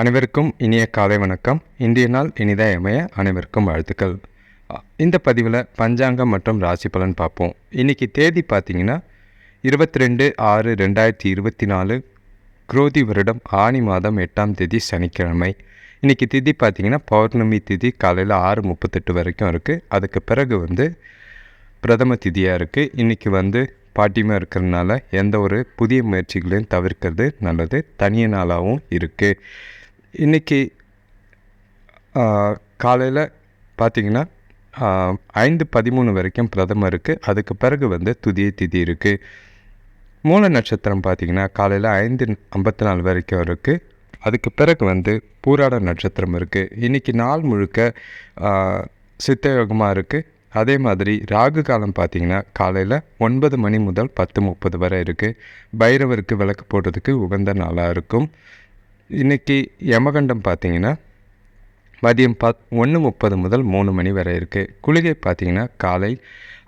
அனைவருக்கும் இனிய காலை வணக்கம். இன்றைய நாள் இனிதாக அமைய அனைவருக்கும் வாழ்த்துக்கள். இந்த பதிவில் பஞ்சாங்கம் மற்றும் ராசி பலன் பார்ப்போம். இன்றைக்கி தேதி பார்த்தீங்கன்னா இருபத்தி ரெண்டு ஆறு ரெண்டாயிரத்தி இருபத்தி நாலு குரோதி வருடம் ஆனி மாதம் எட்டாம் தேதி சனிக்கிழமை. இன்றைக்கி திதி பார்த்திங்கன்னா பௌர்ணமி திதி காலையில் ஆறு முப்பத்தெட்டு வரைக்கும் இருக்குது அதுக்கு பிறகு வந்து பிரதம திதியாக இருக்குது இன்றைக்கி வந்து பாட்டியமாக இருக்கிறதுனால எந்த ஒரு புதிய முயற்சிகளையும் தவிர்க்கிறது நல்லது. தனிய நாளாகவும் இருக்குது இன்றைக்கி காலையில் பார்த்திங்கன்னா ஐந்து பதிமூணு வரைக்கும் பிரதமர் இருக்குது அதுக்கு பிறகு வந்து துதிய திதி இருக்குது மூல நட்சத்திரம் பார்த்திங்கன்னா காலையில் ஐந்து ஐம்பத்தி நாலு வரைக்கும் இருக்குது அதுக்கு பிறகு வந்து பூராட நட்சத்திரம் இருக்குது இன்றைக்கி நாள் முழுக்க சித்தயோகமாக இருக்குது அதே மாதிரி ராகு காலம் பார்த்திங்கன்னா காலையில் ஒன்பது மணி முதல் பத்து முப்பது வரை இருக்குது பைரவருக்கு விளக்கு போடுறதுக்கு உகந்த நாளாக இருக்கும். இன்றைக்கி யமகண்டம் பார்த்திங்கன்னா மதியம் பத் ஒன்று முப்பது முதல் மூணு மணி வரை இருக்குது குளிகை பார்த்தீங்கன்னா காலை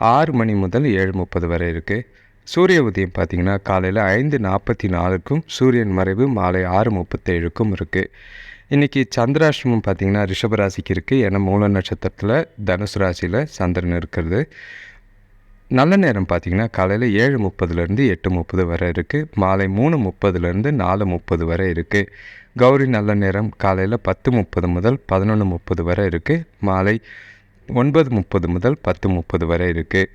ஆறு மணி முதல் ஏழு முப்பது வரை இருக்குது சூரிய உதயம் பார்த்திங்கன்னா காலையில் ஐந்து நாற்பத்தி நாலுக்கும் சூரியன் மறைவு மாலை ஆறு முப்பத்தேழுக்கும் இருக்குது இன்றைக்கி சந்திராஷ்டமம் பார்த்தீங்கன்னா ரிஷபராசிக்கு இருக்குது ஏன்னா மூல நட்சத்திரத்தில் தனுசு ராசியில் சந்திரன் இருக்கிறது. நல்ல நேரம் பார்த்தீங்கன்னா காலையில் ஏழு முப்பதுலேருந்து எட்டு முப்பது வரை இருக்குது மாலை மூணு முப்பதுலேருந்து நாலு முப்பது வரை இருக்குது கௌரி நல்ல நேரம் காலையில் பத்து முப்பது முதல் பதினொன்று முப்பது வரை இருக்குது மாலை ஒன்பது முப்பது முதல் பத்து முப்பது வரை இருக்குது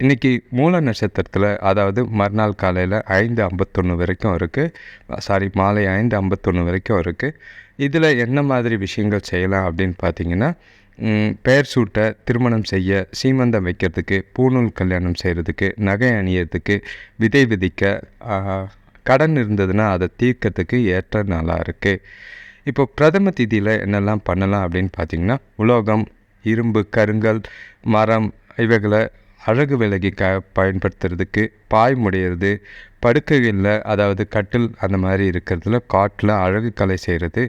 இன்றைக்கி மூல நட்சத்திரத்தில் அதாவது மறுநாள் காலையில் ஐந்து ஐம்பத்தொன்று வரைக்கும் இருக்குது சாரி மாலை ஐந்து ஐம்பத்தொன்று வரைக்கும் இருக்குது இதில் என்ன மாதிரி விஷயங்கள் செய்யலாம் அப்படின்னு பார்த்தீங்கன்னா பெயர் சூட்ட திருமணம் செய்ய சீமந்தம் வைக்கிறதுக்கு பூணூல் கல்யாணம் செய்கிறதுக்கு நகை அணியறதுக்கு விதை விதிக்க கடன் இருந்ததுன்னா அதை தீர்க்கறதுக்கு ஏற்ற நாளாக இருக்குது இப்போ பிரதம திதியில் என்னெல்லாம் பண்ணலாம் அப்படின்னு பார்த்தீங்கன்னா உலோகம் இரும்பு கருங்கல் மரம் இவைகளை அழகு விலகி க பயன்படுத்துறதுக்கு பாய் முடையிறது படுக்கைகளில் அதாவது கட்டில் அந்த மாதிரி இருக்கிறதுல காட்டில் அழகு கலை செய்கிறது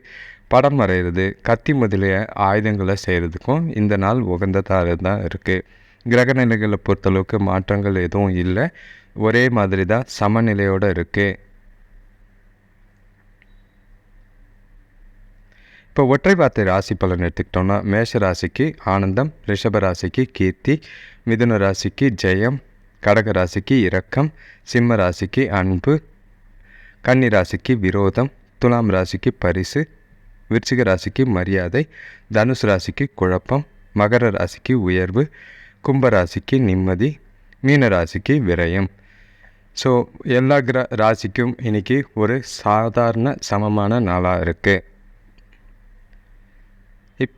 படம் வரைகிறது கத்தி முதலிய ஆயுதங்களை செய்கிறதுக்கும் இந்த நாள் உகந்ததாக தான் இருக்குது கிரகநிலைகளை பொறுத்தளவுக்கு மாற்றங்கள் எதுவும் இல்லை. ஒரே மாதிரி தான் சமநிலையோடு இருக்குது இப்போ ஒற்றை வார்த்தை ராசி பலன் எடுத்துக்கிட்டோம்னா மேஷ ராசிக்கு ஆனந்தம் ரிஷப ராசிக்கு கீர்த்தி மிதுன ராசிக்கு ஜெயம் கடக ராசிக்கு இரக்கம் சிம்ம ராசிக்கு அன்பு கன்னி ராசிக்கு விரோதம் துலாம் ராசிக்கு பரிசு விருச்சிக ராசிக்கு மரியாதை தனுசு ராசிக்கு குழப்பம் மகர ராசிக்கு உயர்வு கும்பராசிக்கு நிம்மதி மீன ராசிக்கு விரயம். ஸோ எல்லா கிர ராசிக்கும் இன்றைக்கி ஒரு சாதாரண சமமான நாளாக இருக்குது இப்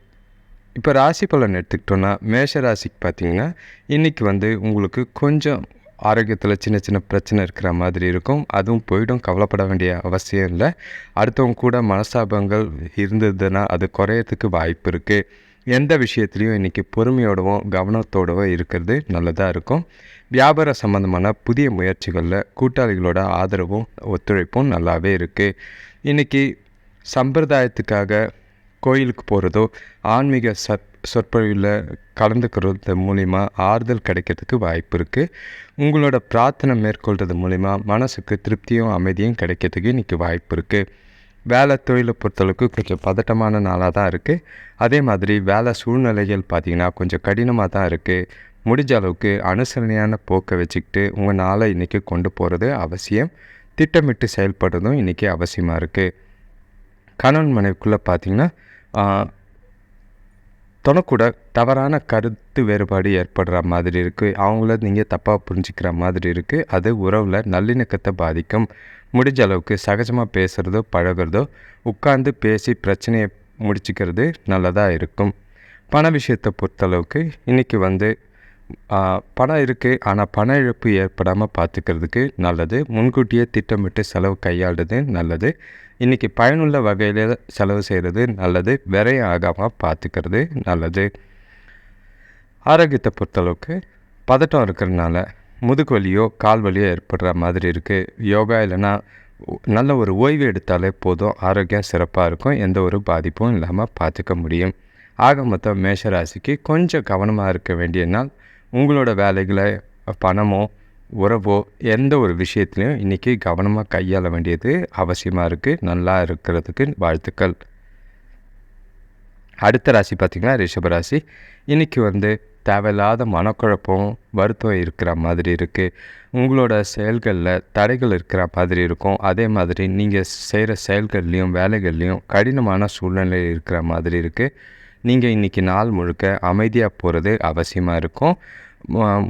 இப்போ ராசி பலன் எடுத்துக்கிட்டோன்னா மேஷ ராசிக்கு பார்த்திங்கன்னா இன்றைக்கி வந்து உங்களுக்கு கொஞ்சம் ஆரோக்கியத்தில் சின்ன சின்ன பிரச்சனை இருக்கிற மாதிரி இருக்கும். அதுவும் போயிடும். கவலைப்பட வேண்டிய அவசியம் இல்லை. அடுத்தவங்க கூட மனஸ்தாபங்கள் இருந்ததுன்னா அது குறையிறதுக்கு வாய்ப்பு இருக்குது எந்த விஷயத்துலையும் இன்றைக்கி பொறுமையோடவும் கவனத்தோடவும் இருக்கிறது நல்லதாக இருக்கும். வியாபார சம்மந்தமான புதிய முயற்சிகளில் கூட்டாளிகளோட ஆதரவும் ஒத்துழைப்பும் நல்லாவே இருக்குது இன்றைக்கி சம்பிரதாயத்துக்காக கோயிலுக்கு போகிறதோ ஆன்மீக சத் சொற்பொழிவில் கலந்துக்கிறது மூலிமா ஆறுதல் கிடைக்கிறதுக்கு வாய்ப்பு இருக்குது உங்களோட பிரார்த்தனை மேற்கொள்கிறது மூலிமா மனசுக்கு திருப்தியும் அமைதியும் கிடைக்கிறதுக்கு இன்றைக்கி வாய்ப்பு இருக்குது வேலை தொழிலை பொறுத்தளவுக்கு கொஞ்சம் பதட்டமான நாளாக தான் இருக்குது அதே மாதிரி வேலை சூழ்நிலைகள் பார்த்திங்கன்னா கொஞ்சம் கடினமாக தான் இருக்குது முடிஞ்ச அளவுக்கு அனுசரணையான போக்கை வச்சுக்கிட்டு உங்கள் நாளை இன்றைக்கி கொண்டு போகிறது அவசியம். திட்டமிட்டு செயல்படுறதும் இன்றைக்கி அவசியமாக இருக்குது கணவன் மனைவிக்குள்ளே பார்த்திங்கன்னா தொணக்கூட தவறான கருத்து வேறுபாடு ஏற்படுற மாதிரி இருக்குது அவங்கள நீங்கள் தப்பாக புரிஞ்சுக்கிற மாதிரி இருக்குது அது உறவில் நல்லிணக்கத்தை பாதிக்கும். முடிஞ்ச அளவுக்கு சகஜமாக பேசுகிறதோ பழகுறதோ உட்கார்ந்து பேசி பிரச்சனையை முடிச்சுக்கிறது நல்லதாக இருக்கும். பண விஷயத்தை பொறுத்தளவுக்கு இன்றைக்கி வந்து பணம் இருக்குது ஆனால் பண இழப்பு ஏற்படாமல் பார்த்துக்கிறதுக்கு நல்லது. முன்கூட்டியே திட்டமிட்டு செலவு கையாளுறது நல்லது. இன்றைக்கி பயனுள்ள வகையில் செலவு செய்கிறது நல்லது. விரையம் ஆகாமல் பார்த்துக்கிறது நல்லது. ஆரோக்கியத்தை பொறுத்தளவுக்கு பதட்டம் இருக்கிறதுனால முதுகு வலியோ கால் வலியோ ஏற்படுற மாதிரி இருக்குது யோகா இல்லைன்னா நல்ல ஒரு ஓய்வு எடுத்தாலே போதும். ஆரோக்கியம் சிறப்பாக இருக்கும். எந்த ஒரு பாதிப்பும் இல்லாமல் பார்த்துக்க முடியும். ஆக மொத்தம் மேஷ ராசிக்கு கொஞ்சம் கவனமாக இருக்க வேண்டிய நாள் உங்களோட வேலைகளை பணமோ உறவோ எந்த ஒரு விஷயத்துலையும் இன்றைக்கி கவனமாக கையாள வேண்டியது அவசியமாக இருக்குது நல்லா இருக்கிறதுக்கு வாழ்த்துக்கள். அடுத்த ராசி பார்த்திங்கன்னா ரிஷபராசி இன்றைக்கி வந்து தேவையில்லாத மனக்குழப்பம் வருத்தம் இருக்கிற மாதிரி இருக்குது உங்களோட செயல்களில் தடைகள் இருக்கிற மாதிரி இருக்கும். அதே மாதிரி நீங்கள் செய்கிற செயல்கள்லேயும் வேலைகள்லேயும் கடினமான சூழ்நிலை இருக்கிற மாதிரி இருக்குது நீங்கள் இன்றைக்கி நாள் முழுக்க அமைதியாக போகிறது அவசியமாக இருக்கும்.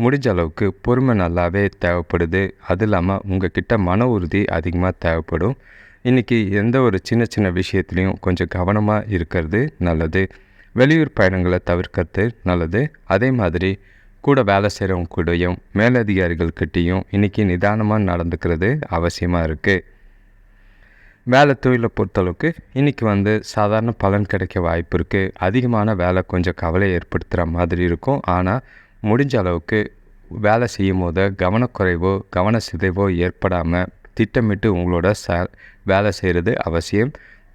முடிஞ்ச அளவுக்கு பொறுமை நல்லாவே தேவைப்படுது. அது இல்லாமல் உங்கள் கிட்ட மன உறுதி அதிகமாக தேவைப்படும். இன்றைக்கி எந்த ஒரு சின்ன சின்ன விஷயத்துலையும் கொஞ்சம் கவனமாக இருக்கிறது நல்லது. வெளியூர் பயணங்களை தவிர்க்கிறது நல்லது. அதே மாதிரி கூட வேலை செய்கிறவங்க கூடயும் மேலதிகாரிகள்கிட்டையும் இன்றைக்கி நிதானமாக நடந்துக்கிறது அவசியமாக இருக்குது வேலை தொழிலை பொறுத்தளவுக்கு இன்றைக்கி வந்து சாதாரண பலன் கிடைக்க வாய்ப்பு இருக்குது அதிகமான வேலை கொஞ்சம் கவலை ஏற்படுத்துகிற மாதிரி இருக்கும். ஆனால் முடிஞ்ச அளவுக்கு வேலை செய்யும் போது கவனக்குறைவோ கவன சிதைவோ ஏற்படாமல் திட்டமிட்டு உங்களோட ச வேலை செய்கிறது அவசியம்.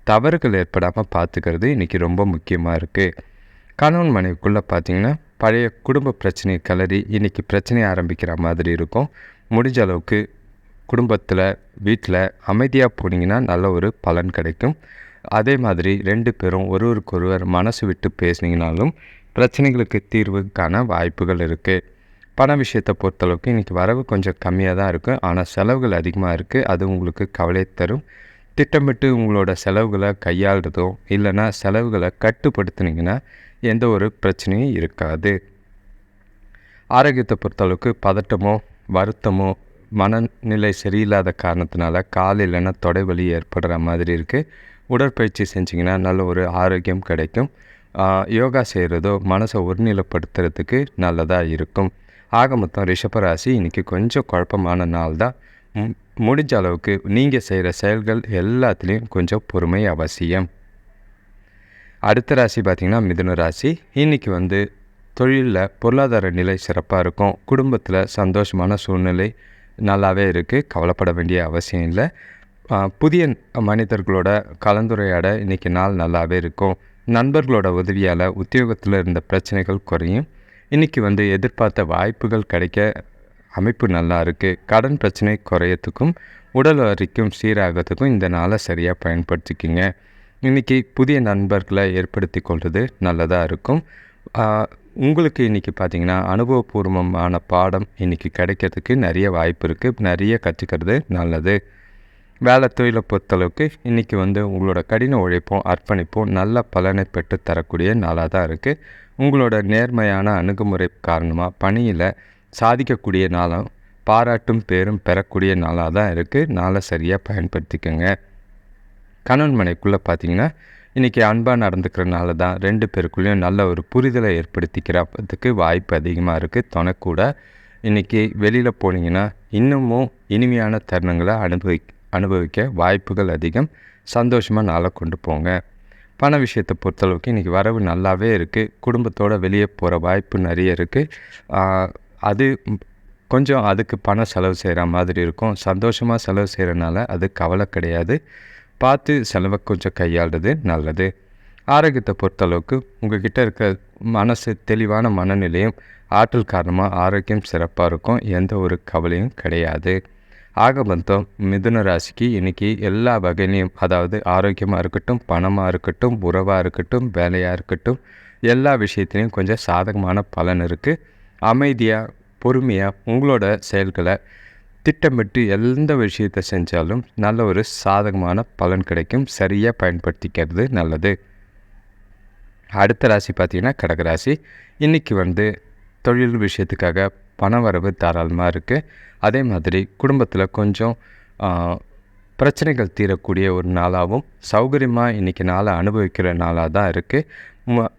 தவறுகள் ஏற்படாமல் பார்த்துக்கிறது இன்றைக்கி ரொம்ப முக்கியமாக இருக்குது கணவன் மனைவிக்குள்ளே பார்த்திங்கன்னா பழைய குடும்ப பிரச்சனையை கிளறி இன்றைக்கி பிரச்சனையை ஆரம்பிக்கிற மாதிரி இருக்கும். முடிஞ்ச அளவுக்கு குடும்பத்தில் வீட்டில் அமைதியாக போனீங்கன்னா நல்ல ஒரு பலன் கிடைக்கும். அதே மாதிரி ரெண்டு பேரும் ஒருவருக்கொருவர் மனசு விட்டு பேசினீங்கனாலும் பிரச்சனைகளுக்கு தீர்வுக்கான வாய்ப்புகள் இருக்குது பண விஷயத்தை பொறுத்தளவுக்கு இன்றைக்கி வரவு கொஞ்சம் கம்மியாக தான் இருக்கும் ஆனால் செலவுகள் அதிகமாக இருக்குது அது உங்களுக்கு கவலை தரும். திட்டமிட்டு உங்களோட செலவுகளை கையாளுறதோ இல்லைன்னா செலவுகளை கட்டுப்படுத்துனீங்கன்னா எந்த ஒரு பிரச்சனையும் இருக்காது. ஆரோக்கியத்தை பொறுத்தளவுக்கு பதட்டமோ வருத்தமோ மனநிலை சரியில்லாத காரணத்தினால கால் இல்லைன்னா தொடைவலி ஏற்படுற மாதிரி இருக்குது உடற்பயிற்சி செஞ்சிங்கன்னா நல்ல ஒரு ஆரோக்கியம் கிடைக்கும். யோகா செய்கிறதோ மனசை ஒருநிலைப்படுத்துறதுக்கு நல்லதாக இருக்கும். ஆக மொத்தம் ரிஷபராசி இன்றைக்கி கொஞ்சம் குழப்பமான நாள் தான். முடிஞ்ச அளவுக்கு நீங்கள் செய்கிற செயல்கள் எல்லாத்துலேயும் கொஞ்சம் பொறுமை அவசியம். அடுத்த ராசி பார்த்திங்கன்னா மிதுன ராசி. இன்றைக்கி வந்து தொழிலில் பொருளாதார நிலை சிறப்பாக இருக்கும். குடும்பத்தில் சந்தோஷமான சூழ்நிலை நல்லாவே இருக்குது கவலைப்பட வேண்டிய அவசியம் இல்லை. புதிய மனிதர்களோட கலந்துரையாட இன்றைக்கி நாள் நல்லாவே இருக்கும். நண்பர்களோட உதவியால் உத்தியோகத்தில் இருந்த பிரச்சனைகள் குறையும். இன்றைக்கி வந்து எதிர்பார்த்த வாய்ப்புகள் கிடைக்க அமைப்பு நல்லா இருக்குது கடன் பிரச்சனை குறையத்துக்கும் உடல் வரைக்கும் சீராகிறதுக்கும் இந்த நாளை சரியாக பயன்படுத்திக்கிங்க. இன்றைக்கி புதிய நண்பர்களை ஏற்படுத்தி கொள்வது நல்லதாக இருக்கும். உங்களுக்கு இன்றைக்கி பார்த்திங்கன்னா அனுபவபூர்வமான பாடம் இன்றைக்கி கிடைக்கிறதுக்கு நிறைய வாய்ப்பு இருக்குது நிறைய கற்றுக்கிறது நல்லது. வேலை தொழிலை பொறுத்தளவுக்கு இன்றைக்கி வந்து உங்களோட கடின உழைப்பும் அர்ப்பணிப்பும் நல்ல பலனை பெற்று தரக்கூடிய நாளாக தான் இருக்குது உங்களோட நேர்மையான அணுகுமுறை காரணமாக பணியில் சாதிக்கக்கூடிய நாளாக பாராட்டும் பேரும் பெறக்கூடிய நாளாக தான் இருக்குது நாளை சரியாக பயன்படுத்திக்கோங்க. கணவன் மனைக்குள்ளே பார்த்தீங்கன்னா இன்றைக்கி அன்பாக நடந்துக்கிறனால தான் ரெண்டு பேருக்குள்ளேயும் நல்ல ஒரு புரிதலை ஏற்படுத்திக்கிறதுக்கு வாய்ப்பு அதிகமாக இருக்குது தொனக்கூட இன்றைக்கி வெளியில் போனீங்கன்னா இன்னமும் இனிமையான தருணங்களை அனுபவி அனுபவிக்க வாய்ப்புகள் அதிகம். சந்தோஷமாக நாளை கொண்டு போங்க. பண விஷயத்தை பொறுத்தளவுக்கு இன்றைக்கி வரவு நல்லாவே இருக்குது குடும்பத்தோடு வெளியே போகிற வாய்ப்பு நிறைய இருக்குது அது கொஞ்சம் அதுக்கு பணம் செலவு செய்கிற மாதிரி இருக்கும். சந்தோஷமாக செலவு செய்கிறனால அது கவலை கிடையாது. பார்த்து செலவை கொஞ்சம் கையாளுறது நல்லது. ஆரோக்கியத்தை பொறுத்தளவுக்கு உங்ககிட்ட இருக்கிற மனசு தெளிவான மனநிலையும் ஆற்றல் காரணமாக ஆரோக்கியம் சிறப்பாக இருக்கும் எந்த ஒரு கவலையும் கிடையாது. ஆக மொத்தம் மிதுன ராசிக்கு இன்றைக்கி எல்லா வகையிலையும் அதாவது ஆரோக்கியமாக இருக்கட்டும் பணமாக இருக்கட்டும் உறவாக இருக்கட்டும் வேலையாக இருக்கட்டும் எல்லா விஷயத்துலேயும் கொஞ்சம் சாதகமான பலன் இருக்குது அமைதியாக பொறுமையாக உங்களோட செயல்களை திட்டமிட்டு எந்த விஷயத்தை செஞ்சாலும் நல்ல ஒரு சாதகமான பலன் கிடைக்கும். சரியாக பயன்படுத்திக்கிறது நல்லது. அடுத்த ராசி பார்த்திங்கன்னா கடகராசி இன்றைக்கி வந்து தொழில் விஷயத்துக்காக பண வரவு தாராளமாக இருக்குது அதே மாதிரி குடும்பத்தில் கொஞ்சம் பிரச்சனைகள் தீரக்கூடிய ஒரு நாளாகவும் சௌகரியமாக இன்றைக்கி நாளை அனுபவிக்கிற நாளாக தான் இருக்குது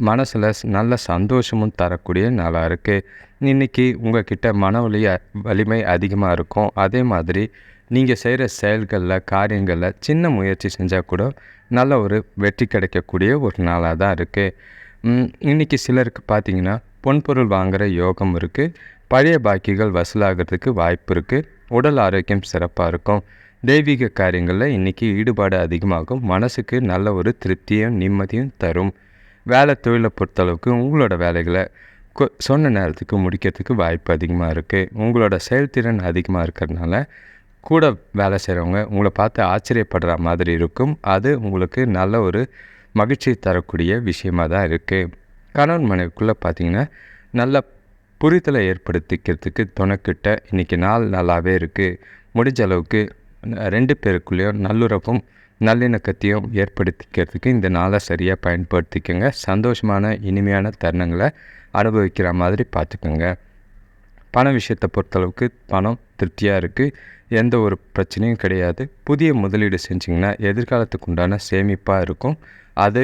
மனசில் நல்ல சந்தோஷமும் தரக்கூடிய நாளாக இருக்குது இன்றைக்கி உங்கள்கிட்ட மன வலி வலிமை அதிகமாக இருக்கும். அதே மாதிரி நீங்கள் செய்கிற செயல்களில் காரியங்களில் சின்ன முயற்சி செஞ்சால் கூட நல்ல ஒரு வெற்றி கிடைக்கக்கூடிய ஒரு நாளாக தான் இருக்குது இன்றைக்கி சிலருக்கு பார்த்திங்கன்னா பொன்பொருள் வாங்குகிற யோகம் இருக்குது பழைய பாக்கிகள் வசூலாகிறதுக்கு வாய்ப்பு இருக்குது உடல் ஆரோக்கியம் சிறப்பாக இருக்கும். தெய்வீக காரியங்களில் இன்றைக்கி ஈடுபாடு அதிகமாகும். மனசுக்கு நல்ல ஒரு திருப்தியும் நிம்மதியும் தரும். வேலை தொழிலை பொறுத்தளவுக்கு உங்களோட வேலைகளை கொ சொன்ன நேரத்துக்கு முடிக்கிறதுக்கு வாய்ப்பு அதிகமாக இருக்குது உங்களோட செயல்திறன் அதிகமாக இருக்கிறதுனால கூட வேலை செய்கிறவங்க உங்களை பார்த்து ஆச்சரியப்படுற மாதிரி இருக்கும். அது உங்களுக்கு நல்ல ஒரு மகிழ்ச்சி தரக்கூடிய விஷயமாக தான் இருக்குது கணவன் மனைவிக்குள்ளே பார்த்திங்கன்னா நல்ல புரிதலை ஏற்படுத்திக்கிறதுக்கு துணைக்கிட்ட இன்றைக்கி நாள் நல்லாவே இருக்குது முடிஞ்ச அளவுக்கு ரெண்டு பேருக்குள்ளேயும் நல்லுறவும் நல்லிணக்கத்தையும் ஏற்படுத்திக்கிறதுக்கு இந்த நாளை சரியாக பயன்படுத்திக்கோங்க. சந்தோஷமான இனிமையான தருணங்களை அனுபவிக்கிற மாதிரி பார்த்துக்கோங்க. பண விஷயத்தை பொறுத்தளவுக்கு பணம் திருப்தியாக இருக்குது எந்த ஒரு பிரச்சனையும் கிடையாது. புதிய முதலீடு செஞ்சிங்கன்னா எதிர்காலத்துக்கு உண்டான சேமிப்பாக இருக்கும். அது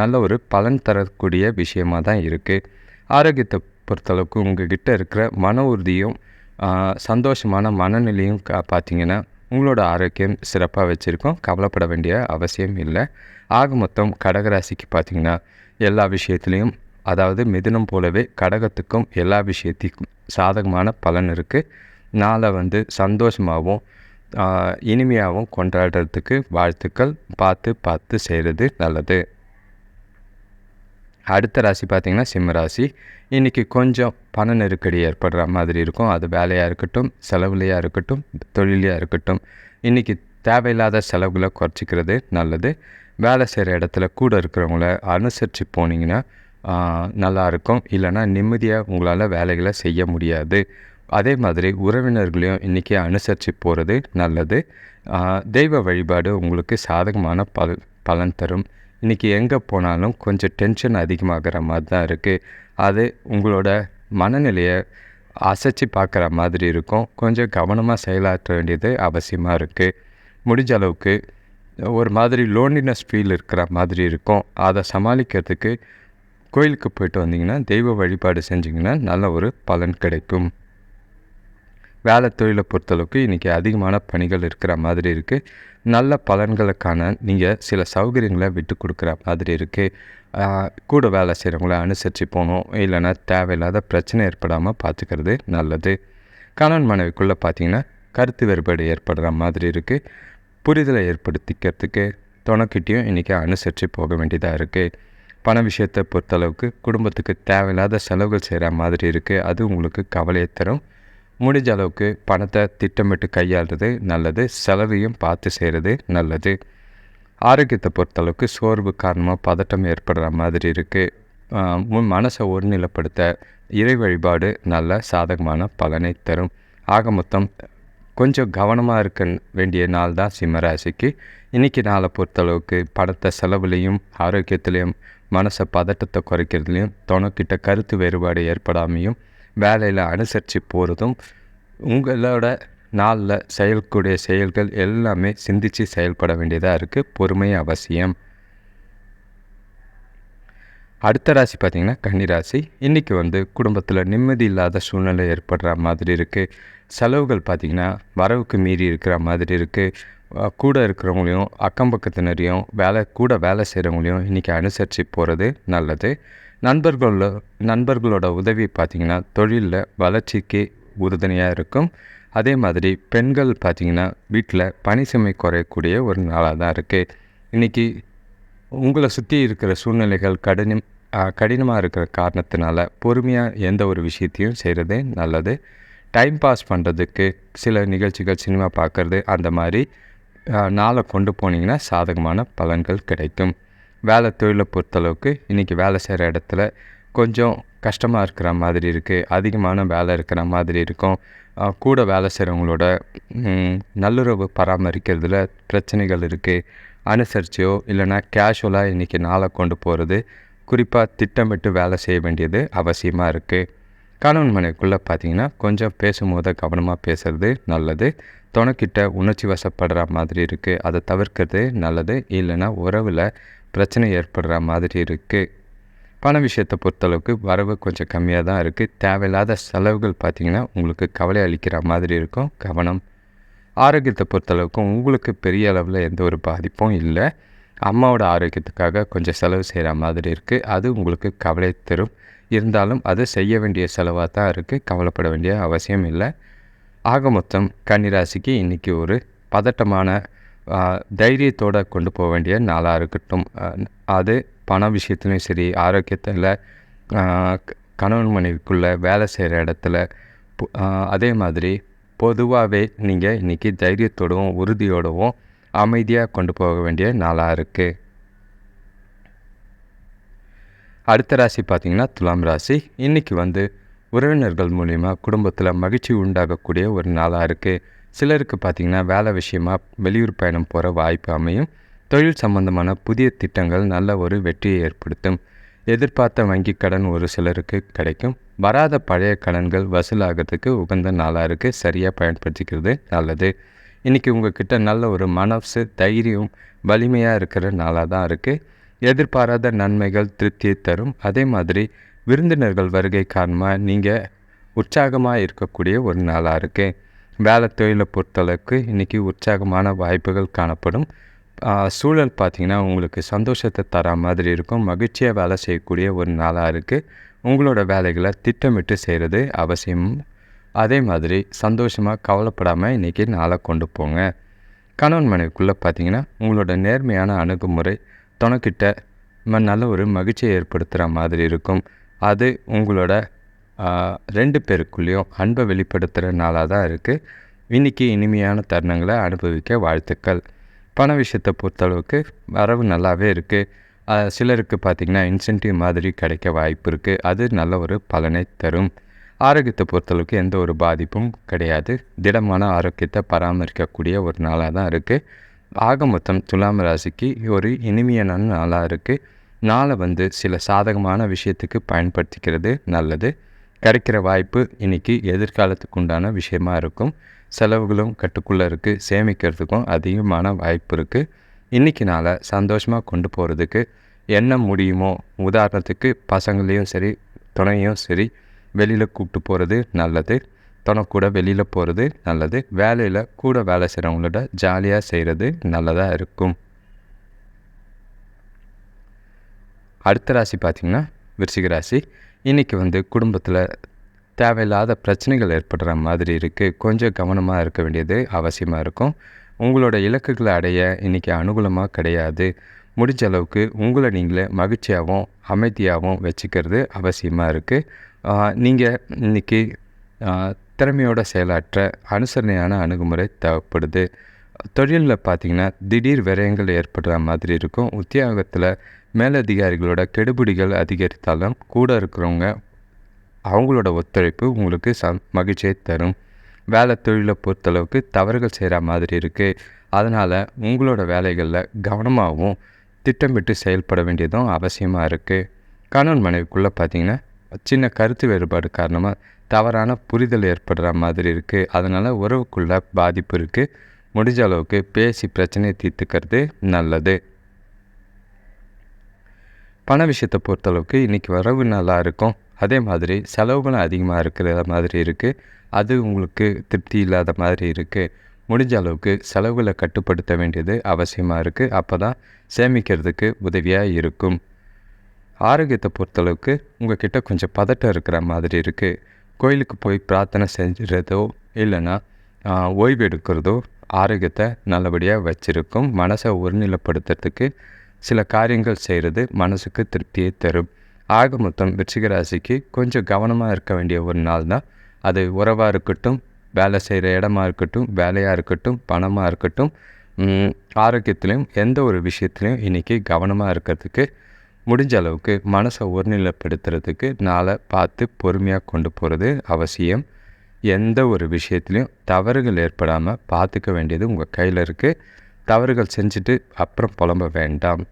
நல்ல ஒரு பலன் தரக்கூடிய விஷயமாக தான் இருக்குது ஆரோக்கியத்தை பொறுத்தளவுக்கு உங்ககிட்ட இருக்கிற மன உறுதியும் சந்தோஷமான மனநிலையும் கா பார்த்தீங்கன்னா உங்களோட ஆரோக்கியம் சிறப்பாக வச்சுருக்கோம். கவலைப்பட வேண்டிய அவசியம் இல்லை. ஆக மொத்தம் கடகராசிக்கு பார்த்திங்கன்னா எல்லா விஷயத்துலேயும் அதாவது மிதுனம் போலவே கடகத்துக்கும் எல்லா விஷயத்துக்கும் சாதகமான பலன் இருக்குது நாளை வந்து சந்தோஷமாகவும் இனிமையாகவும் கொண்டாடுறதுக்கு வாழ்த்துக்கள். பார்த்து பார்த்து செய்கிறது நல்லது. அடுத்த ராசி பார்த்திங்கன்னா சிம்ம ராசி. இன்றைக்கி கொஞ்சம் பண நெருக்கடி ஏற்படுற மாதிரி இருக்கும். அது வேலையாக இருக்கட்டும் செலவுலையாக இருக்கட்டும் தொழிலையாக இருக்கட்டும். இன்றைக்கி தேவையில்லாத செலவுகளை குறைச்சிக்கிறது நல்லது. வேலை செய்கிற இடத்துல கூட இருக்கிறவங்கள அனுசரித்து போனீங்கன்னா நல்லாயிருக்கும் இல்லைனா நிம்மதியாக உங்களால் வேலைகளை செய்ய முடியாது. அதே மாதிரி உறவினர்களையும் இன்றைக்கி அனுசரித்து போகிறது நல்லது. தெய்வ வழிபாடு உங்களுக்கு சாதகமான பல் பலன் தரும். இன்றைக்கி எங்கே போனாலும் கொஞ்சம் டென்ஷன் அதிகமாகிற மாதிரி தான் இருக்குது அது உங்களோட மனநிலையை அசைச்சு பார்க்குற மாதிரி இருக்கும். கொஞ்சம் கவனமாக செயலாற்ற வேண்டியது அவசியமாக இருக்குது முடிஞ்ச அளவுக்கு ஒரு மாதிரி லோன்லினஸ் ஃபீல் இருக்கிற மாதிரி இருக்கும். அதை சமாளிக்கிறதுக்கு கோயிலுக்கு போயிட்டு வந்தீங்கன்னா தெய்வ வழிபாடு செஞ்சிங்கன்னா நல்ல ஒரு பலன் கிடைக்கும். வேலை தொழிலை பொறுத்தளவுக்கு இன்றைக்கி அதிகமான பணிகள் இருக்கிற மாதிரி இருக்குது நல்ல பலன்களுக்கான நீங்கள் சில சௌகரியங்களை விட்டு கொடுக்குற மாதிரி இருக்குது கூட வேலை செய்கிறவங்கள அனுசரித்து போகணும். இல்லைன்னா தேவையில்லாத பிரச்சனை ஏற்படாமல் பார்த்துக்கிறது நல்லது. கணவன் மனைவிக்குள்ளே பார்த்தீங்கன்னா கருத்து வேறுபாடு ஏற்படுற மாதிரி இருக்குது புரிதலை ஏற்படுத்திக்கிறதுக்கு துணைக்கிட்டையும் இன்றைக்கி அனுசரித்து போக வேண்டியதாக இருக்குது பண விஷயத்தை பொறுத்தளவுக்கு குடும்பத்துக்கு தேவையில்லாத செலவுகள் செய்கிற மாதிரி இருக்குது அது உங்களுக்கு கவலையை தரும். முடிஞ்ச அளவுக்கு பணத்தை திட்டமிட்டு கையாளுறது நல்லது செலவையும் பார்த்து செய்கிறது நல்லது. ஆரோக்கியத்தை பொறுத்தளவுக்கு சோர்வு காரணமாக பதட்டம் ஏற்படுற மாதிரி இருக்குது மனசை ஒருநிலைப்படுத்த இறை வழிபாடு நல்ல சாதகமான பலனை தரும். ஆக மொத்தம் கொஞ்சம் கவனமாக இருக்க வேண்டிய நாள் தான் சிம்மராசிக்கு. இன்றைக்கி நாளை பொறுத்தளவுக்கு பணத்தை செலவுலேயும் ஆரோக்கியத்துலேயும் மனசை பதட்டத்தை குறைக்கிறதுலையும் தொணக்கிட்ட கருத்து வேறுபாடு ஏற்படாமையும் வேலையில் அனுசரித்து போகிறதும் உங்களோட நாளில் செயல்கூடிய செயல்கள் எல்லாமே சிந்தித்து செயல்பட வேண்டியதாக இருக்குது பொறுமை அவசியம். அடுத்த ராசி பார்த்திங்கன்னா கன்னிராசி இன்றைக்கி வந்து குடும்பத்தில் நிம்மதி இல்லாத சூழ்நிலை ஏற்படுற மாதிரி இருக்குது செலவுகள் பார்த்திங்கன்னா வரவுக்கு மீறி இருக்கிற மாதிரி இருக்குது கூட இருக்கிறவங்களையும் அக்கம் பக்கத்தினரையும் வேலை கூட வேலை செய்கிறவங்களையும் இன்றைக்கி அனுசரித்து போகிறது நல்லது. நண்பர்களோட நண்பர்களோட உதவி பார்த்திங்கன்னா தொழிலில் வளர்ச்சிக்கு உறுதுணையாக இருக்கும். அதே மாதிரி பெண்கள் பார்த்திங்கன்னா வீட்டில் பணி சுமை குறையக்கூடிய ஒரு நாளாக தான் இருக்குது இன்றைக்கி உங்களை சுற்றி இருக்கிற சூழ்நிலைகள் கடினம் கடினமாக இருக்கிற காரணத்தினால பொறுமையாக எந்த ஒரு விஷயத்தையும் செய்கிறது நல்லது. டைம் பாஸ் பண்ணுறதுக்கு சில நிகழ்ச்சிகள் சினிமா பார்க்குறது அந்த மாதிரி நாளை கொண்டு போனீங்கன்னா சாதகமான பலன்கள் கிடைக்கும். வேலை தொழிலை பொறுத்தளவுக்கு இன்றைக்கி வேலை செய்கிற இடத்துல கொஞ்சம் கஷ்டமாக இருக்கிற மாதிரி இருக்குது அதிகமான வேலை இருக்கிற மாதிரி இருக்கும். கூட வேலை செய்கிறவங்களோட நல்லுறவு பராமரிக்கிறதுல பிரச்சனைகள் இருக்குது அனுசரிச்சியோ இல்லைனா கேஷுவலாக இன்றைக்கி நாளை கொண்டு போகிறது குறிப்பாக திட்டமிட்டு வேலை செய்ய வேண்டியது அவசியமாக இருக்குது கணவன் மனைக்குள்ளே பார்த்தீங்கன்னா கொஞ்சம் பேசும்போது கவனமாக பேசுகிறது நல்லது. துணைக்கிட்ட உணர்ச்சி வசப்படுற மாதிரி இருக்குது அதை தவிர்க்கிறது நல்லது. இல்லைன்னா உறவில் பிரச்சனை ஏற்படுற மாதிரி இருக்குது பண விஷயத்தை பொறுத்தளவுக்கு வரவு கொஞ்சம் கம்மியாக தான் இருக்குது தேவையில்லாத செலவுகள் பார்த்திங்கன்னா உங்களுக்கு கவலை அளிக்கிற மாதிரி இருக்கும். கவனம். ஆரோக்கியத்தை பொறுத்தளவுக்கு உங்களுக்கு பெரிய அளவில் எந்த ஒரு பாதிப்பும் இல்லை. அம்மாவோட ஆரோக்கியத்துக்காக கொஞ்சம் செலவு செய்கிற மாதிரி இருக்குது அது உங்களுக்கு கவலை தரும். இருந்தாலும் அது செய்ய வேண்டிய செலவாக தான் இருக்குது கவலைப்பட வேண்டிய அவசியம் இல்லை. ஆக மொத்தம் கன்னிராசிக்கு இன்றைக்கி ஒரு பதட்டமான தைரியத்தோடு கொண்டு போக வேண்டிய நாளாக இருக்கட்டும். அது பண விஷயத்துலையும் சரி ஆரோக்கியத்தில் கணவன் மனைவிக்குள்ளே வேலை செய்கிற இடத்துல அதே மாதிரி பொதுவாகவே நீங்கள் இன்றைக்கி தைரியத்தோடவும் உறுதியோடவும் அமைதியாக கொண்டு போக வேண்டிய நாளாக இருக்குது அடுத்த ராசி பார்த்தீங்கன்னா துலாம் ராசி. இன்றைக்கி வந்து உறவினர்கள் மூலிமா குடும்பத்தில் மகிழ்ச்சி உண்டாகக்கூடிய ஒரு நாளாக இருக்குது சிலருக்கு பார்த்திங்கன்னா வேலை விஷயமா வெளியூர் பயணம் போகிற வாய்ப்பு அமையும். தொழில் சம்பந்தமான புதிய திட்டங்கள் நல்ல ஒரு வெற்றியை ஏற்படுத்தும். எதிர்பார்த்த வங்கி கடன் ஒரு சிலருக்கு கிடைக்கும். வராத பழைய கடன்கள் வசூலாகிறதுக்கு உகந்த நாளாக இருக்குது சரியாக பயன்படுத்திக்கிறது நல்லது. இன்றைக்கி உங்ககிட்ட நல்ல ஒரு மனசு தைரியம் வலிமையாக இருக்கிற நாளாக தான் இருக்குது எதிர்பாராத நன்மைகள் திருப்தியை தரும். அதே மாதிரி விருந்தினர்கள் வருகை காரணமாக நீங்கள் உற்சாகமாக இருக்கக்கூடிய ஒரு நாளாக இருக்குது வேலை தொழிலை பொறுத்தளவுக்கு இன்றைக்கி உற்சாகமான வாய்ப்புகள் காணப்படும். சூழல் பார்த்திங்கன்னா உங்களுக்கு சந்தோஷத்தை தர மாதிரி இருக்கும். மகிழ்ச்சியாக வேலை செய்யக்கூடிய ஒரு நாளாக இருக்குது உங்களோட வேலைகளை திட்டமிட்டு செய்கிறது அவசியம். அதே மாதிரி சந்தோஷமாக கவலைப்படாமல் இன்றைக்கி நாளை கொண்டு போங்க. கணவன் மனைவிக்குள்ளே பார்த்தீங்கன்னா உங்களோட நேர்மையான அணுகுமுறை துணைக்கிட்ட நல்ல ஒரு மகிழ்ச்சியை ஏற்படுத்துகிற மாதிரி இருக்கும். அது உங்களோட ரெண்டு பேருக்குள்ளேயும் அன்பை வெளிப்படுத்துகிற நாளாக தான் இருக்குது இன்றைக்கி இனிமையான தருணங்களை அனுபவிக்க வாழ்த்துக்கள். பண விஷயத்தை பொறுத்தளவுக்கு வரவு நல்லாவே இருக்குது சிலருக்கு பார்த்திங்கன்னா இன்சென்டிவ் மாதிரி கிடைக்க வாய்ப்பு இருக்குது அது நல்ல ஒரு பலனை தரும். ஆரோக்கியத்தை பொறுத்தளவுக்கு எந்த ஒரு பாதிப்பும் கிடையாது. திடமான ஆரோக்கியத்தை பராமரிக்கக்கூடிய ஒரு நாளாக தான் இருக்குது ஆக மொத்தம் துலாம் ராசிக்கு ஒரு இனிமையான நாளாக இருக்குது நாளை வந்து சில சாதகமான விஷயத்துக்கு பயன்படுத்திக்கிறது நல்லது. கிடைக்கிற வாய்ப்பு இன்றைக்கி எதிர்காலத்துக்கு உண்டான விஷயமா இருக்கும். செலவுகளும் கட்டுக்குள்ளே இருக்குது சேமிக்கிறதுக்கும் அதிகமான வாய்ப்பு இருக்குது இன்றைக்கி நாளை சந்தோஷமாக கொண்டு போகிறதுக்கு என்ன முடியுமோ உதாரணத்துக்கு பசங்களையும் சரி துணையும் சரி வெளியில் கூப்பிட்டு போகிறது நல்லது. துணை கூட வெளியில் போகிறது நல்லது. வேலையில் கூட வேலை செய்கிறவங்களோட ஜாலியாக செய்கிறது நல்லதாக இருக்கும். அடுத்த ராசி பார்த்திங்கன்னா விருச்சிக ராசி. இன்றைக்கி வந்து குடும்பத்தில் தேவையில்லாத பிரச்சனைகள் ஏற்படுற மாதிரி இருக்குது கொஞ்சம் கவனமாக இருக்க வேண்டியது அவசியமாக இருக்கும். உங்களோட இலக்குகளை அடைய இன்றைக்கி அனுகூலமாக கிடையாது. முடிஞ்ச அளவுக்கு உங்களை நீங்களே மகிழ்ச்சியாகவும் அமைதியாகவும் வச்சுக்கிறது அவசியமாக இருக்குது நீங்கள் இன்றைக்கி திறமையோட செயலாற்ற அனுசரணையான அணுகுமுறை தேவைப்படுது. தொழிலில் பார்த்தீங்கன்னா திடீர் விரயங்கள் ஏற்படுற மாதிரி இருக்கும். உத்தியோகத்தில் மேலதிகாரிகளோட கெடுபிடிகள் அதிகரித்தாலும் கூட இருக்கிறவங்க அவங்களோட ஒத்துழைப்பு உங்களுக்கு ச மகிழ்ச்சியை தரும். வேலை தொழிலை பொறுத்தளவுக்கு தவறுகள் செய்கிற மாதிரி இருக்குது அதனால் உங்களோட வேலைகளில் கவனமாகவும் திட்டமிட்டு செயல்பட வேண்டியதும் அவசியமாக இருக்குது கணவன் மனைவிக்குள்ளே பார்த்தீங்கன்னா சின்ன கருத்து வேறுபாடு காரணமாக தவறான புரிதல் ஏற்படுற மாதிரி இருக்குது அதனால் உறவுக்குள்ள பாதிப்பு இருக்குது முடிஞ்ச அளவுக்கு பேசி பிரச்சனையை தீர்த்துக்கிறது நல்லது. பண விஷயத்தை பொறுத்தளவுக்கு இன்றைக்கி வரவு நல்லா இருக்கும். அதே மாதிரி செலவுகளும் அதிகமாக இருக்கிற மாதிரி இருக்குது அது உங்களுக்கு திருப்தி இல்லாத மாதிரி இருக்குது முடிஞ்ச அளவுக்கு செலவுகளை கட்டுப்படுத்த வேண்டியது அவசியமாக இருக்குது அப்போ தான் சேமிக்கிறதுக்கு உதவியாக இருக்கும். ஆரோக்கியத்தை பொறுத்தளவுக்கு உங்ககிட்ட கொஞ்சம் பதட்டம் இருக்கிற மாதிரி இருக்குது கோயிலுக்கு போய் பிரார்த்தனை செஞ்சுறதோ இல்லைன்னா ஓய்வு எடுக்கிறதோ ஆரோக்கியத்தை நல்லபடியாக வச்சுருக்கும். மனசை ஒருநிலைப்படுத்துறதுக்கு சில காரியங்கள் செய்கிறது மனசுக்கு திருப்தியை தரும். ஆக மொத்தம் விருச்சிக ராசிக்கு கொஞ்சம் கவனமாக இருக்க வேண்டிய ஒரு நாள் தான். அது உறவாக இருக்கட்டும் வேலை செய்கிற இடமா இருக்கட்டும் வேலையாக இருக்கட்டும் பணமாக இருக்கட்டும் ஆரோக்கியத்துலேயும் எந்த ஒரு விஷயத்துலையும் இன்றைக்கி கவனமாக இருக்கிறதுக்கு முடிஞ்ச அளவுக்கு மனசை ஒருநிலைப்படுத்துறதுக்கு நாளை பார்த்து பொறுமையாக கொண்டு போகிறது அவசியம். எந்த ஒரு விஷயத்துலையும் தவறுகள் ஏற்படாமல் பார்த்துக்க வேண்டியது உங்கள் கையில் இருக்குது தவறுகள் செஞ்சுட்டு அப்புறம் புலம்ப வேண்டாம்.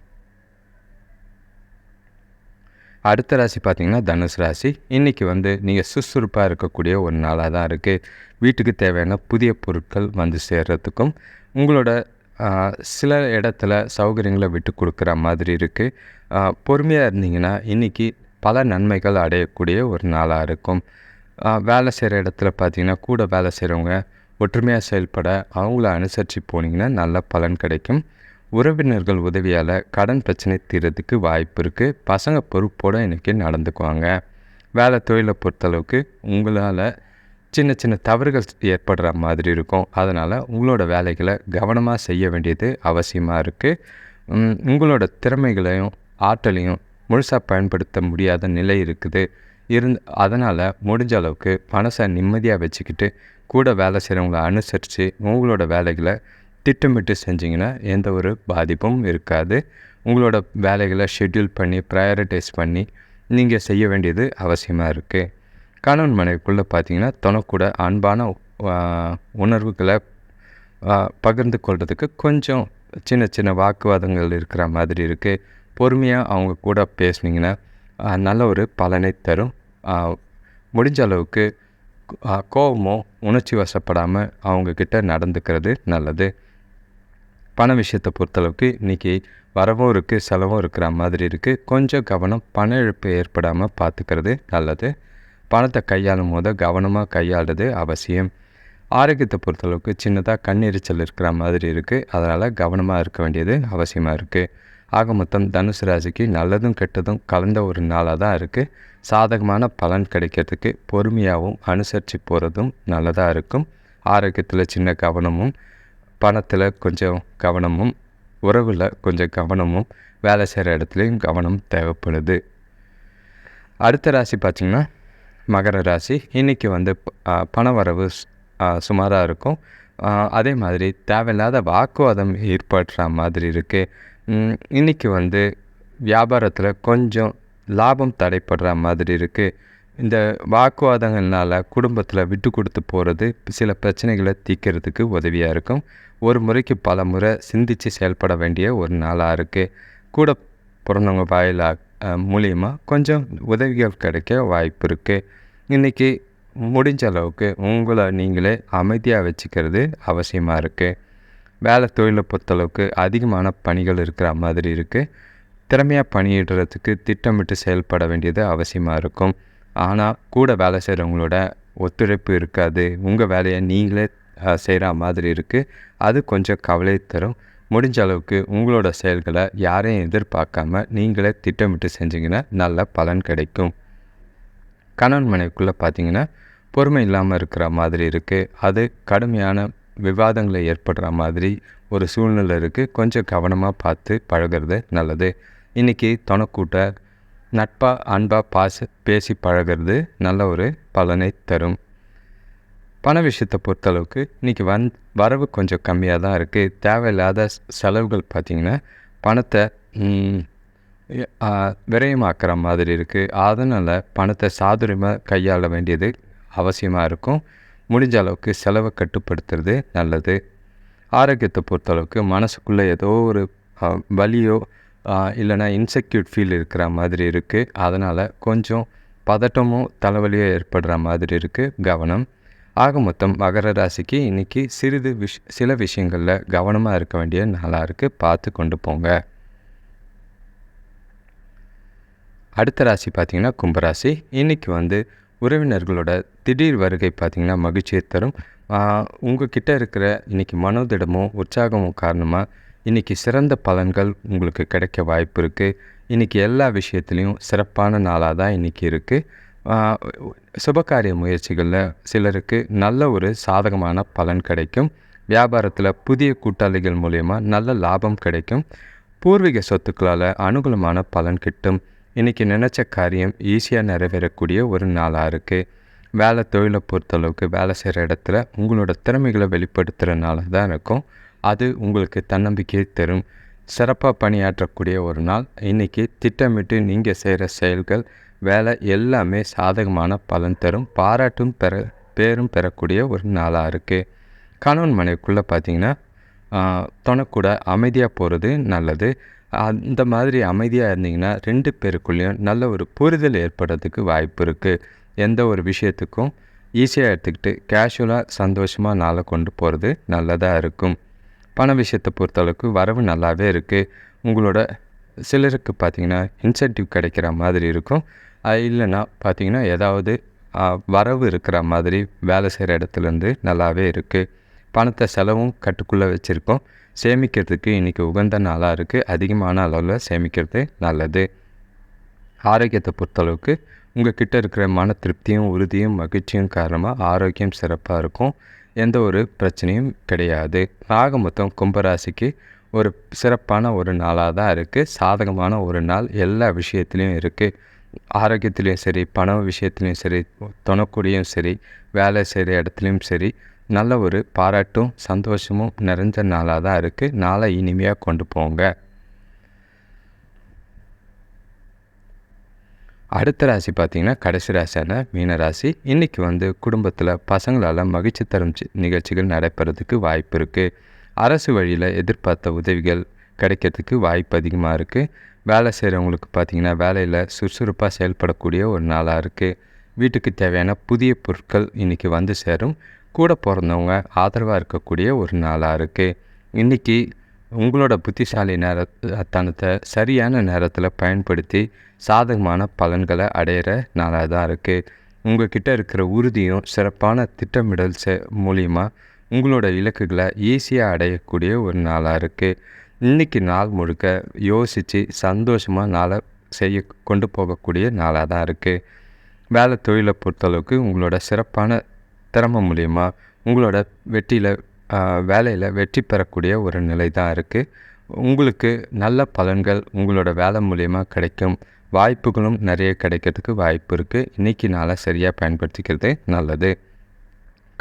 அடுத்த ராசி பார்த்தீங்கன்னா தனுசு ராசி. இன்றைக்கி வந்து நீங்கள் சுறுசுறுப்பாக இருக்கக்கூடிய ஒரு நாளாக தான் இருக்குது வீட்டுக்கு தேவையான புதிய பொருட்கள் வந்து சேர்கிறதுக்கும் உங்களோட சில இடத்துல சௌகரியங்களை விட்டு கொடுக்குற மாதிரி இருக்குது பொறுமையாக இருந்தீங்கன்னா இன்றைக்கி பல நன்மைகள் அடையக்கூடிய ஒரு நாளாக இருக்கும். வேலை செய்கிற இடத்துல பார்த்தீங்கன்னா கூட வேலை செய்கிறவங்க ஒற்றுமையாக செயல்பட அவங்கள அனுசரித்து போனீங்கன்னா நல்ல பலன் கிடைக்கும். உறவினர்கள் உதவியால் கடன் பிரச்சனை தீர்றதுக்கு வாய்ப்பு இருக்குது பசங்க பொறுப்போடு இன்றைக்கி நடந்துக்குவாங்க. வேலை தொழிலை பொறுத்தளவுக்கு உங்களால் சின்ன சின்ன தவறுகள் ஏற்படுற மாதிரி இருக்கும். அதனால் உங்களோட வேலைகளை கவனமாக செய்ய வேண்டியது அவசியமாக இருக்குது உங்களோட திறமைகளையும் ஆற்றலையும் முழுசாக பயன்படுத்த முடியாத நிலை இருக்குது. இருந் அதனால் முடிஞ்ச அளவுக்கு மனசை நிம்மதியாக வச்சுக்கிட்டு கூட வேலை செய்கிறவங்கள அனுசரித்து உங்களோட வேலைகளை திட்டமிட்டு செஞ்சிங்கன்னா எந்த ஒரு பாதிப்பும் இருக்காது. உங்களோட வேலைகளை ஷெட்யூல் பண்ணி ப்ரையாரிட்டைஸ் பண்ணி நீங்கள் செய்ய வேண்டியது அவசியமாக இருக்குது கணவன் மனைவிக்குள்ளே பார்த்தீங்கன்னா தனக்கூட அன்பான உணர்வுகளை பகிர்ந்து கொள்கிறதுக்கு கொஞ்சம் சின்ன சின்ன வாக்குவாதங்கள் இருக்கிற மாதிரி இருக்குது பொறுமையாக அவங்க கூட பேசுனீங்கன்னா நல்ல ஒரு பலனை தரும். முடிஞ்ச அளவுக்கு கோபமோ உணர்ச்சி வசப்படாமல் அவங்கக்கிட்ட நடந்துக்கிறது நல்லது. பண விஷயத்தை பொறுத்தளவுக்கு இன்றைக்கி வரவும் இருக்குது செலவும் இருக்கிற மாதிரி இருக்குது கொஞ்சம் கவனம் பண இழப்பு ஏற்படாமல் பார்த்துக்கிறது நல்லது. பணத்தை கையாளும் போது கவனமாக கையாளுறது அவசியம். ஆரோக்கியத்தை பொறுத்தளவுக்கு சின்னதாக கண்ணெரிச்சல் இருக்கிற மாதிரி இருக்குது அதனால் கவனமாக இருக்க வேண்டியது அவசியமாக இருக்குது ஆக மொத்தம் தனுசு ராசிக்கு நல்லதும் கெட்டதும் கலந்த ஒரு நாளாக தான் இருக்குது சாதகமான பலன் கிடைக்கிறதுக்கு பொறுமையாகவும் அனுசரித்து போகிறதும் நல்லதாக இருக்கும். ஆரோக்கியத்தில் சின்ன கவனமும் பணத்தில் கொஞ்சம் கவனமும் உறவில் கொஞ்சம் கவனமும் வேலை செய்கிற இடத்துலையும் கவனம் தேவைப்படுது. அடுத்த ராசி பார்த்திங்கன்னா மகர ராசி. இன்றைக்கி வந்து பணவரவு சுமாராக இருக்கும். அதே மாதிரி தேவையில்லாத வாக்குவாதம் ஏற்படுற மாதிரி இருக்குது இன்றைக்கி வந்து வியாபாரத்தில் கொஞ்சம் லாபம் தடைப்படுற மாதிரி இருக்குது இந்த வாக்குவாதங்கள்னால குடும்பத்தில் விட்டு கொடுத்து போகிறது சில பிரச்சனைகளை தீர்க்கிறதுக்கு உதவியாக இருக்கும். ஒரு முறைக்கு பல முறை சிந்தித்து செயல்பட வேண்டிய ஒரு நாளாக இருக்குது கூட பிறந்தவங்க வாயிலாக மூலியமாக கொஞ்சம் உதவிகள் கிடைக்க வாய்ப்பு இருக்குது இன்றைக்கி முடிஞ்ச அளவுக்கு உங்களை நீங்களே அமைதியாக வச்சுக்கிறது அவசியமாக இருக்குது வேலை தொழிலை பொறுத்தளவுக்கு அதிகமான பணிகள் இருக்கிற மாதிரி இருக்குது திறமையாக பணியிடுறதுக்கு திட்டமிட்டு செயல்பட வேண்டியது அவசியமாக இருக்கும். ஆனால் கூட வேலை செய்கிறவங்களோட ஒத்துழைப்பு இருக்காது. உங்கள் வேலையை நீங்களே செய்கிற மாதிரி இருக்குது அது கொஞ்சம் கவலை தரும். முடிஞ்ச அளவுக்கு உங்களோட செயல்களை யாரையும் எதிர்பார்க்காம நீங்களே திட்டமிட்டு செஞ்சிங்கன்னா நல்ல பலன் கிடைக்கும். கணவன் மனைவிக்குள்ளே பார்த்தீங்கன்னா பொறுமை இல்லாமல் இருக்கிற மாதிரி இருக்குது அது கடுமையான விவாதங்களை ஏற்படுற மாதிரி ஒரு சூழ்நிலை இருக்குது கொஞ்சம் கவனமாக பார்த்து பழகிறது நல்லது. இன்றைக்கி தொணக்கூட்ட நட்பாக அன்பாக பாச பேசி பழகிறது நல்ல ஒரு பலனை தரும். பண விஷயத்தை பொறுத்தளவுக்கு இன்றைக்கி வந் வரவு கொஞ்சம் கம்மியாக தான் இருக்குது தேவையில்லாத செலவுகள் பார்த்திங்கன்னா பணத்தை விரயமாக்குற மாதிரி இருக்குது அதனால் பணத்தை சாதுரியமாக கையாள வேண்டியது அவசியமாக இருக்கும். முடிஞ்ச அளவுக்கு செலவை கட்டுப்படுத்துறது நல்லது. ஆரோக்கியத்தை பொறுத்தளவுக்கு மனசுக்குள்ளே ஏதோ ஒரு வலியோ இல்லைனா இல்லைன்னா ஃபீல் இருக்கிற மாதிரி இருக்குது அதனால் கொஞ்சம் பதட்டமும் தலைவலியோ ஏற்படுற மாதிரி இருக்குது கவனம். ஆக மொத்தம் மகர ராசிக்கு இன்றைக்கி சிறிது விஷ் சில விஷயங்களில் கவனமாக இருக்க வேண்டிய நாளாக இருக்குது பார்த்து கொண்டு போங்க. அடுத்த ராசி பார்த்திங்கன்னா கும்பராசி. இன்றைக்கி வந்து உறவினர்களோட திடீர் வருகை பார்த்திங்கன்னா மகிழ்ச்சியை தரும். உங்ககிட்ட இருக்கிற இன்றைக்கி மனோதிடமும் உற்சாகமும் காரணமாக இன்றைக்கி சிறந்த பலன்கள் உங்களுக்கு கிடைக்க வாய்ப்பு இருக்குது இன்றைக்கி எல்லா விஷயத்துலேயும் சிறப்பான நாளாக தான் இன்றைக்கி இருக்குது சுபகாரிய முயற்சிகளில் சிலருக்கு நல்ல ஒரு சாதகமான பலன் கிடைக்கும். வியாபாரத்தில் புதிய கூட்டாளிகள் மூலயமா நல்ல லாபம் கிடைக்கும். பூர்வீக சொத்துக்களால் அனுகூலமான பலன் கிட்டும். இன்றைக்கி நினச்ச காரியம் ஈஸியாக நிறைவேறக்கூடிய ஒரு நாளாக இருக்குது வேலை தொழிலை பொறுத்தளவுக்கு வேலை செய்கிற இடத்துல உங்களோட திறமைகளை வெளிப்படுத்துகிற நாளாக தான் இருக்கும். அது உங்களுக்கு தன்னம்பிக்கையை தரும். சிறப்பாக பணியாற்றக்கூடிய ஒரு நாள். இன்றைக்கி திட்டமிட்டு நீங்கள் செய்கிற செயல்கள் வேலை எல்லாமே சாதகமான பலன் தரும். பாராட்டும் பெற பேரும் பெறக்கூடிய ஒரு நாளாக இருக்குது கணவன் மனைவிக்குள்ளே பார்த்தீங்கன்னா தொணக்கூட அமைதியாக போகிறது நல்லது. அந்த மாதிரி அமைதியாக இருந்தீங்கன்னா ரெண்டு பேருக்குள்ளேயும் நல்ல ஒரு புரிதல் ஏற்படுறதுக்கு வாய்ப்பு இருக்குது எந்த ஒரு விஷயத்துக்கும் ஈஸியாக எடுத்துக்கிட்டு கேஷுவலாக சந்தோஷமாக நாளை கொண்டு போகிறது நல்லதாக இருக்கும். பண விஷயத்தை பொறுத்தளவுக்கு வரவு நல்லாவே இருக்குது உங்களோட சிலருக்கு பார்த்தீங்கன்னா இன்சென்டிவ் கிடைக்கிற மாதிரி இருக்கும். அது இல்லைன்னா பார்த்தீங்கன்னா ஏதாவது வரவு இருக்கிற மாதிரி வேலை செய்கிற இடத்துலேருந்து நல்லாவே இருக்குது பணத்தை செலவும் கட்டுக்குள்ளே வச்சுருக்கோம். சேமிக்கிறதுக்கு இன்றைக்கி உகந்த நாளாக இருக்குது அதிகமான அளவில் சேமிக்கிறது நல்லது. ஆரோக்கியத்தை பொறுத்தளவுக்கு உங்கள் கிட்டே இருக்கிற மன திருப்தியும் உறுதியும் மகிழ்ச்சியும் காரணமாக ஆரோக்கியம் சிறப்பாக இருக்கும். எந்த ஒரு பிரச்சனையும் கிடையாது. ஆக மொத்தம் கும்பராசிக்கு ஒரு சிறப்பான ஒரு நாளாக தான் இருக்குது சாதகமான ஒரு நாள் எல்லா விஷயத்துலையும் இருக்குது ஆரோக்கியத்துலேயும் சரி பணம் விஷயத்துலேயும் சரி துணக்கூடியும் சரி வேலை செய்கிற இடத்துலையும் சரி நல்ல ஒரு பாராட்டும் சந்தோஷமும் நிறைஞ்ச நாளாக தான் இருக்குது நாளை இனிமையாக கொண்டு போங்க. அடுத்த ராசி பார்த்திங்கன்னா கடைசி ராசியான மீன ராசி. இன்றைக்கி வந்து குடும்பத்தில் பசங்களால் மகிழ்ச்சி தரும் சி- நிகழ்ச்சிகள் நடைபெறதுக்கு வாய்ப்பு இருக்குது அரசு வழியில் எதிர்பார்த்த உதவிகள் கிடைக்கிறதுக்கு வாய்ப்பு அதிகமாக இருக்குது வேலை செய்கிறவங்களுக்கு பார்த்திங்கன்னா வேலையில் சுறுசுறுப்பாக செயல்படக்கூடிய ஒரு நாளாக இருக்குது வீட்டுக்கு தேவையான புதிய பொருட்கள் இன்றைக்கி வந்து சேரும். கூட பிறந்தவங்க ஆதரவாக இருக்கக்கூடிய ஒரு நாளாக இருக்குது இன்றைக்கி உங்களோட புத்திசாலி நேர தனத்தை சரியான நேரத்தில் பயன்படுத்தி சாதகமான பலன்களை அடையிற நாளாக தான் இருக்குது உங்ககிட்ட இருக்கிற உறுதியும் சிறப்பான திட்டமிடல் செ மூலிமா உங்களோட இலக்குகளை ஈஸியாக அடையக்கூடிய ஒரு நாளாக இருக்குது இன்றைக்கி நாள் முழுக்க யோசித்து சந்தோஷமாக நாளை செய்ய கொண்டு போகக்கூடிய நாளாக தான் இருக்குது வேலை தொழிலை பொறுத்தளவுக்கு உங்களோட சிறப்பான திறமை மூலிமா உங்களோட வெற்றியில் வேலையில் வெற்றி பெறக்கூடிய ஒரு நிலை தான் இருக்குது உங்களுக்கு நல்ல பலன்கள் உங்களோட வேலை மூலயமா கிடைக்கும். வாய்ப்புகளும் நிறைய கிடைக்கிறதுக்கு வாய்ப்பு இருக்குது இன்றைக்கி நாளாக சரியாக பயன்படுத்திக்கிறது நல்லது.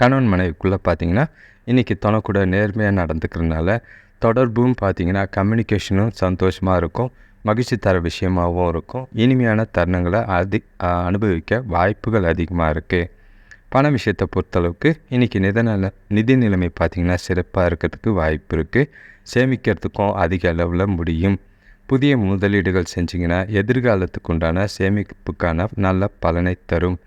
கணவன் மனைவிக்குள்ளே பார்த்தீங்கன்னா இன்றைக்கி துணைக்கூட நேர்மையாக நடந்துக்கிறதுனால தொடர்பும் பார்த்தீங்கன்னா கம்யூனிகேஷனும் சந்தோஷமாக இருக்கும். மகிழ்ச்சி தர விஷயமாகவும் இருக்கும். இனிமையான தருணங்களை அதி அனுபவிக்க வாய்ப்புகள் அதிகமாக இருக்குது பண விஷயத்தை பொறுத்தளவுக்கு இன்றைக்கி நிதநல நிதி நிலைமை பார்த்திங்கன்னா சிறப்பாக இருக்கிறதுக்கு வாய்ப்பு இருக்குது சேமிக்கிறதுக்கும் அதிக அளவில் முடியும். புதிய முதலீடுகள் செஞ்சிங்கன்னா எதிர்காலத்துக்கு உண்டான சேமிப்புக்கான நல்ல பலனை தரும்.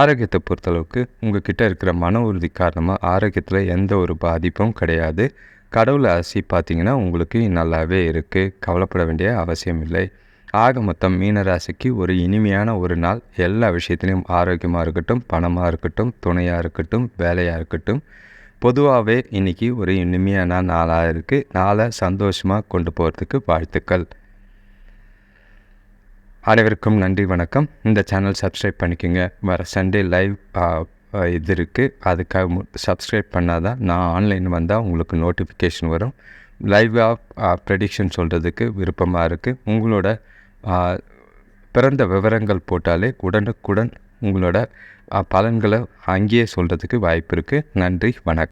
ஆரோக்கியத்தை பொறுத்தளவுக்கு உங்கள் கிட்டே இருக்கிற மன உறுதி காரணமாக ஆரோக்கியத்தில் எந்த ஒரு பாதிப்பும் கிடையாது. கடவுள் அரிசி பார்த்தீங்கன்னா உங்களுக்கு நல்லாவே இருக்குது கவலைப்பட வேண்டிய அவசியம் இல்லை. ஆக மொத்தம் மீனராசிக்கு ஒரு இனிமையான ஒரு நாள். எல்லா விஷயத்துலையும் ஆரோக்கியமாக இருக்கட்டும் பணமாக இருக்கட்டும் துணையாக இருக்கட்டும் வேலையாக இருக்கட்டும். பொதுவாகவே இன்றைக்கி ஒரு இனிமையான நாளாக இருக்குது நாளை சந்தோஷமாக கொண்டு போகிறதுக்கு வாழ்த்துக்கள். அனைவருக்கும் நன்றி வணக்கம். இந்த சேனல் சப்ஸ்கிரைப் பண்ணிக்கோங்க. வர சண்டே லைவ் இது இருக்குது அதுக்காக சப்ஸ்கிரைப் பண்ணால் தான் நான் ஆன்லைன் வந்தால் உங்களுக்கு நோட்டிஃபிகேஷன் வரும். லைவாக ப்ரெடிக்ஷன் சொல்கிறதுக்கு விருப்பமாக இருக்குது உங்களோட பிறந்த விவரங்கள் போட்டாலே உடனுக்குடன் உங்களோட பலன்களை அங்கேயே சொல்கிறதுக்கு வாய்ப்பு இருக்குது நன்றி வணக்கம்.